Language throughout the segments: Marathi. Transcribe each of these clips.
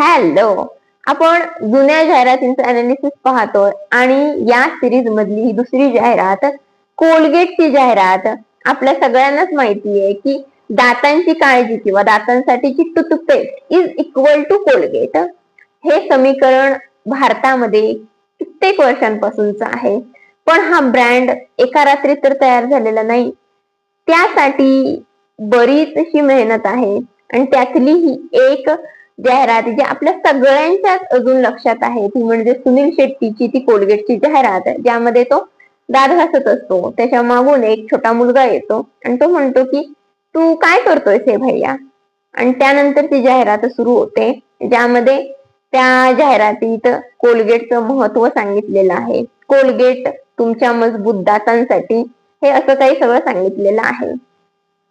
हॅलो आपण जुन्या जाहिरातींचं अनालिसिस पाहतोय आणि या सिरीज मधली ही दुसरी जाहिरात कोलगेटची जाहिरात. आपल्या सगळ्यांनाच माहिती आहे की दातांची काळजी किंवा दातांसाठीची toothpaste is equal to Colgate हे समीकरण भारतामध्ये कित्येक वर्षांपासूनच आहे. पण हा ब्रँड एका रात्रीत तर तयार झालेला नाही. त्यासाठी बरीच अशी मेहनत आहे आणि त्यातली ही एक जाहिरात जी आपल्या सगळ्यांच्याच अजून लक्षात आहे. ती म्हणजे सुनील शेट्टीची ती कोलगेटची जाहिरात आहे. ज्यामध्ये तो दात घासत असतो. त्याच्या मागून एक छोटा मुलगा येतो. आणि तो म्हणतो की तू काय करतोयस हे भैया? आणि त्यानंतर ती जाहिरात सुरू होते. ज्यामध्ये त्या जाहिरातीत कोलगेटचं महत्त्व सांगितलेलं आहे. कोलगेट तुमच्या मजबूत दातांसाठी हे असं काही सगळं सांगितलेलं आहे.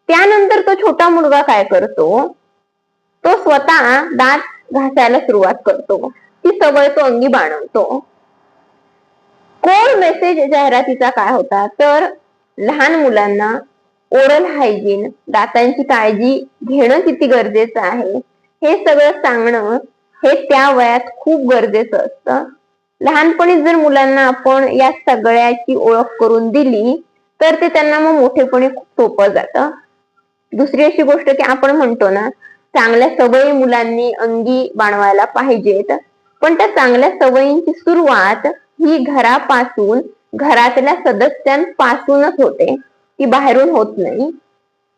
त्यानंतर तो छोटा मुलगा काय करतो? तो स्वतः दात घासायला सुरुवात करतो. ती सवय तो अंगी बाणवतो कोड मेसेज जाहिरातीचा काय होता तर लहान मुलांना ओरल हायजीन दातांची काळजी घेणं किती गरजेचं आहे हे सगळं सांगणं हे त्या वयात खूप गरजेचं असतं. लहानपणी जर मुलांना आपण या सगळ्याची ओळख करून दिली तर ते त्यांना मग मोठेपणी खूप सोपं जातं. दुसरी अशी गोष्ट की आपण म्हणतो ना चांगल्या सवयी मुलांनी अंगी बाणवायला पाहिजेत. पण त्या चांगल्या सवयींची सुरुवात ही घरापासून घरातल्या सदस्यांपासूनच होते ती बाहेरून होत नाही.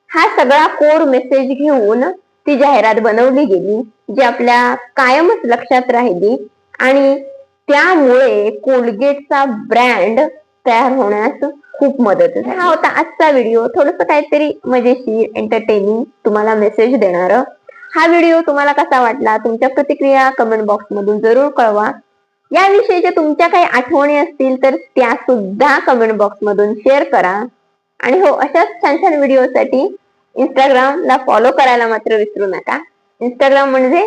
हा सगळा कोड मेसेज घेऊन ती जाहिरात बनवली गेली जी आपल्या कायमच लक्षात राहिली आणि त्यामुळे कोलगेटचा ब्रँड तयार होण्यास खूप मदत हा होता आजचा व्हिडिओ थोडस काहीतरी मजेशीर एंटरटेनिंग तुम्हाला मेसेज देणार हा व्हिडिओ तुम्हाला कसा वाटला? तुमच्या प्रतिक्रिया कमेंट बॉक्स मधून जरूर कळवा. याविषयीच्या तुमच्या काही आठवणी असतील तर त्या सुद्धा कमेंट बॉक्स मधून शेअर करा. आणि हो अशाच छान छान व्हिडिओसाठी इंस्टाग्रामला फॉलो करायला मात्र विसरू नका. इंस्टाग्राम म्हणजे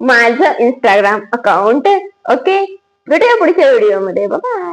माझं इंस्टाग्राम अकाउंट ओके भेटूया पुढच्या व्हिडिओमध्ये. बघा